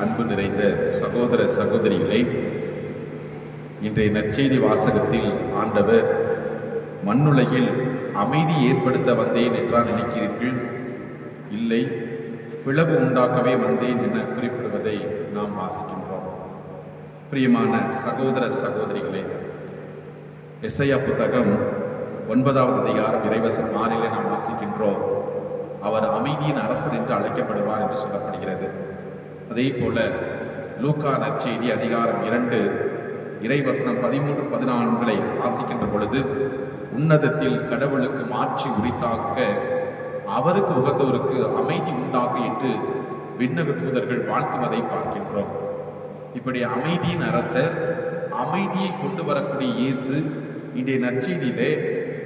அன்பு நிறைந்த சகோதர சகோதரிகளே இன்றைய நற்செய்தி வாசகத்தில் ஆண்டவர் மண்ணுலகில் அமைதி ஏற்படுத்த வந்தேன் என்றால் நினைக்கிறீர்கள்? இல்லை பிளவு உண்டாக்கவே வந்தேன் என குறிப்பிடுவதை நாம் வாசிக்கின்றோம். பிரியமான சகோதர சகோதரிகளே எஸ்ஐயா புத்தகம் ஒன்பதாவது அதிகாரம் இறைவசம் ஆறிலே நாம் வாசிக்கின்றோம். அவர் அமைதியின் அரசர் என்று அழைக்கப்படுவார் என்று சொல்லப்படுகிறது. அதே போல லூக்கா நற்செய்தி அதிகாரம் இரண்டு இறைவசனம் பதிமூன்று பதினான்களை வாசிக்கின்ற பொழுது உன்னதத்தில் கடவுளுக்கு மாற்றி உரித்தாக்க அவருக்கு உகந்தோருக்கு அமைதி உண்டாக என்று விண்ணக தூதர்கள் வாழ்த்துவதை பார்க்கின்றோம். இப்படி அமைதியின் அரசர் அமைதியை கொண்டு வரக்கூடிய இயேசு இன்றைய நற்செய்தியிலே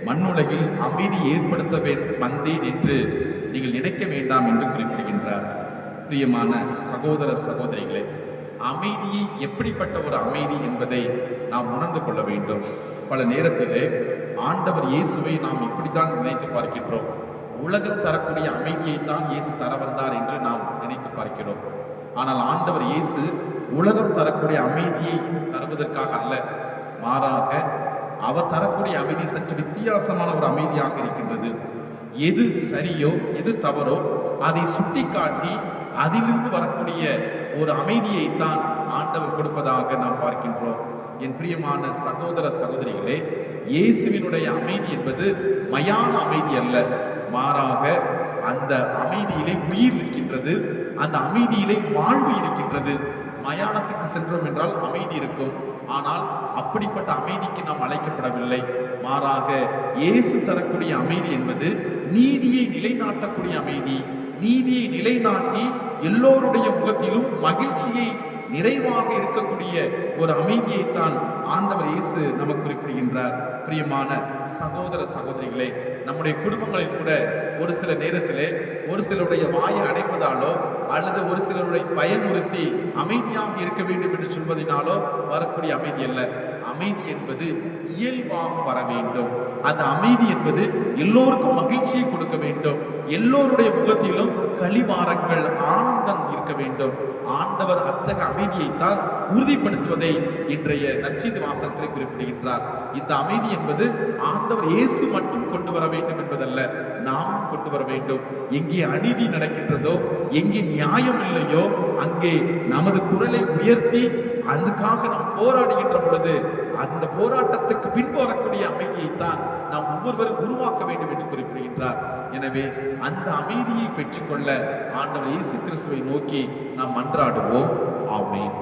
மண்ணுலகில் அமைதி ஏற்படுத்த வந்தேன் என்று நீங்கள் நினைக்க வேண்டாம் என்று குறிப்பிடுகின்றார். பிரியமான சகோதர சகோதரிகளே அமைதியை எப்படிப்பட்ட ஒரு அமைதி என்பதை நாம் உணர்ந்து கொள்ள வேண்டும். பல நேரத்திலே ஆண்டவர் இயேசுவை நாம் இப்படித்தான் நினைத்து பார்க்கின்றோம். உலகம் தரக்கூடிய அமைதியை தான் இயேசு தர வந்தார் என்று நாம் நினைத்து பார்க்கிறோம். ஆனால் ஆண்டவர் இயேசு உலகம் தரக்கூடிய அமைதியை தருவதற்காக அல்ல. மாறாக அவர் தரக்கூடிய அமைதி சற்று வித்தியாசமான ஒரு அமைதியாக இருக்கின்றது. எது சரியோ எது தவறோ அதை சுட்டிக்காட்டி அதிலிருந்து வரக்கூடிய ஒரு அமைதியை தான் ஆண்டவர் கொடுப்பதாக நாம் பார்க்கின்றோம். என் பிரியமான சகோதர சகோதரிகளே இயேசுவினுடைய அமைதி என்பது மயான அமைதி அல்ல. மாறாக அந்த அமைதியிலே உயிர் இருக்கின்றது அந்த அமைதியிலே வாழ்வு இருக்கின்றது. மயானத்துக்கு சென்றோம் என்றால் அமைதி இருக்கும். ஆனால் அப்படிப்பட்ட அமைதிக்கு நாம் அழைக்கப்படவில்லை. மாறாக இயேசு தரக்கூடிய அமைதி என்பது நீதியை நிலைநாட்டக்கூடிய அமைதி. நீதியை நிலைநாட்டி எல்லோருடைய முகத்திலும் மகிழ்ச்சியை நிறைவாக இருக்கக்கூடிய ஒரு அமைதியைத்தான் ஆண்டவர் இயேசு நமக்கு குறிப்பிடுகின்றார். பிரியமான சகோதர சகோதரிகளே நம்முடைய குடும்பங்களில் கூட ஒரு சில நேரத்திலே ஒரு சிலருடைய வாயை அடைப்பதாலோ அல்லது ஒரு சிலருடைய பயமுறுத்தி அமைதியாக இருக்க வேண்டும் என்று சொல்வதனாலோ வரக்கூடிய அமைதி அல்ல. அமைதி என்பது இயல்பாக வர வேண்டும். அந்த அமைதி என்பது எல்லோருக்கும் மகிழ்ச்சியை கொடுக்க வேண்டும். எல்லோருடைய முகத்திலும் களிமாறங்கள் ஆனந்தம் இருக்க வேண்டும். ஆண்டவர் அத்தகைய அமைதியைத்தான் உறுதிப்படுத்துவதை இன்றைய நச்சீது வாசகத்தில் குறிப்பிடுகின்றார். இந்த அமைதி என்பது ஆண்டவர் இயேசு மட்டும் கொண்டு வர வேண்டும் என்பதல்ல நாமும் கொண்டு வர வேண்டும். எங்கே அநீதி நடக்கின்றதோ எங்கே நியாயம் இல்லையோ அங்கே நமது குரலை உயர்த்தி அதுக்காக நாம் போராடுகின்ற பொழுது அந்த போராட்டத்துக்கு பின்பு வரக்கூடிய தான் நாம் ஒவ்வொருவரும் உருவாக்க வேண்டும் என்று குறிப்பிடுகின்றார். எனவே அந்த அமைதியை பெற்றுக்கொள்ள ஆண்டவர் இயேசு கிறிஸ்துவை நோக்கி நாம் மன்றாடுவோம். ஆமேன்.